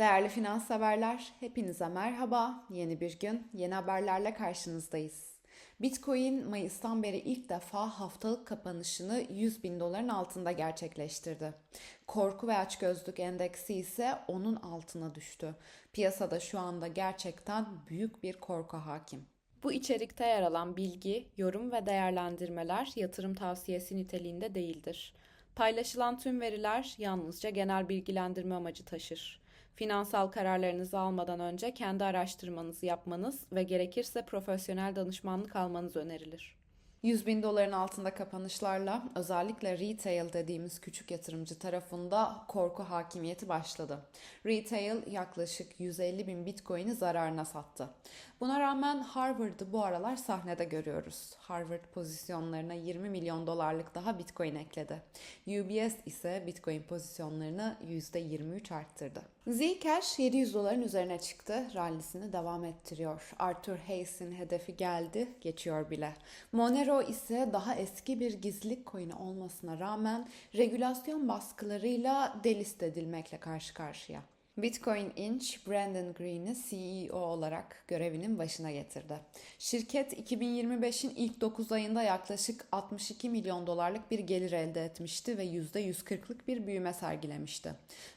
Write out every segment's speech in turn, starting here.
Değerli finans severler, hepinize merhaba. Yeni bir gün, yeni haberlerle karşınızdayız. Bitcoin Mayıs'tan beri ilk defa haftalık kapanışını 100 bin doların altında gerçekleştirdi. Korku ve açgözlük endeksi ise onun altına düştü. Piyasada şu anda gerçekten büyük bir korku hakim. Bu içerikte yer alan bilgi, yorum ve değerlendirmeler yatırım tavsiyesi niteliğinde değildir. Paylaşılan tüm veriler yalnızca genel bilgilendirme amacı taşır. Finansal kararlarınızı almadan önce kendi araştırmanızı yapmanız ve gerekirse profesyonel danışmanlık almanız önerilir. 100 bin doların altında kapanışlarla özellikle retail dediğimiz küçük yatırımcı tarafında korku hakimiyeti başladı. Retail yaklaşık 150 bin bitcoin'i zararına sattı. Buna rağmen Harvard'ı bu aralar sahnede görüyoruz. Harvard pozisyonlarına 20 milyon dolarlık daha bitcoin ekledi. UBS ise bitcoin pozisyonlarını %23 arttırdı. Zcash 700 doların üzerine çıktı. Rallisini devam ettiriyor. Arthur Hayes'in hedefi geldi, geçiyor bile. Monero ise daha eski bir gizlilik coin'i olmasına rağmen regülasyon baskılarıyla delist edilmekle karşı karşıya. Bitcoin Inc. Brandon Green'i CEO olarak görevinin başına getirdi. Şirket 2025'in ilk 9 ayında yaklaşık 62 milyon dolarlık bir gelir elde etmişti ve %140'lık bir büyüme sergilemişti.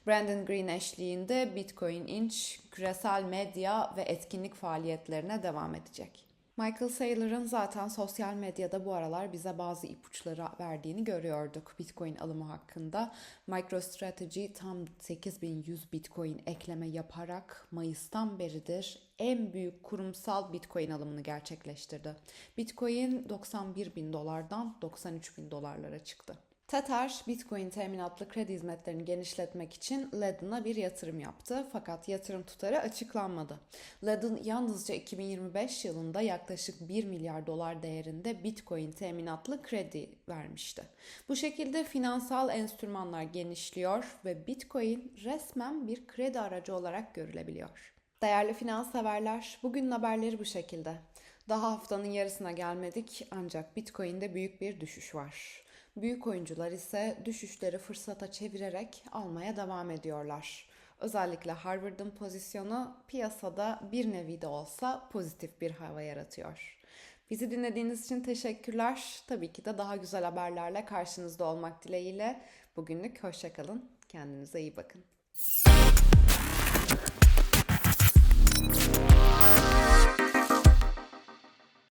Brandon Green eşliğinde Bitcoin Inc. küresel medya ve etkinlik faaliyetlerine devam edecek. Michael Saylor'ın zaten sosyal medyada bu aralar bize bazı ipuçları verdiğini görüyorduk Bitcoin alımı hakkında. MicroStrategy tam 8100 Bitcoin ekleme yaparak Mayıs'tan beridir en büyük kurumsal Bitcoin alımını gerçekleştirdi. Bitcoin 91 bin dolardan 93 bin dolarlara çıktı. Tether, Bitcoin teminatlı kredi hizmetlerini genişletmek için Ledin'a bir yatırım yaptı fakat yatırım tutarı açıklanmadı. Ledin yalnızca 2025 yılında yaklaşık 1 milyar dolar değerinde Bitcoin teminatlı kredi vermişti. Bu şekilde finansal enstrümanlar genişliyor ve Bitcoin resmen bir kredi aracı olarak görülebiliyor. Değerli finans severler, bugünün haberleri bu şekilde. Daha haftanın yarısına gelmedik ancak Bitcoin'de büyük bir düşüş var. Büyük oyuncular ise düşüşleri fırsata çevirerek almaya devam ediyorlar. Özellikle Harvard'ın pozisyonu piyasada bir nevi de olsa pozitif bir hava yaratıyor. Bizi dinlediğiniz için teşekkürler. Tabii ki de daha güzel haberlerle karşınızda olmak dileğiyle. Bugünlük hoşçakalın. Kendinize iyi bakın.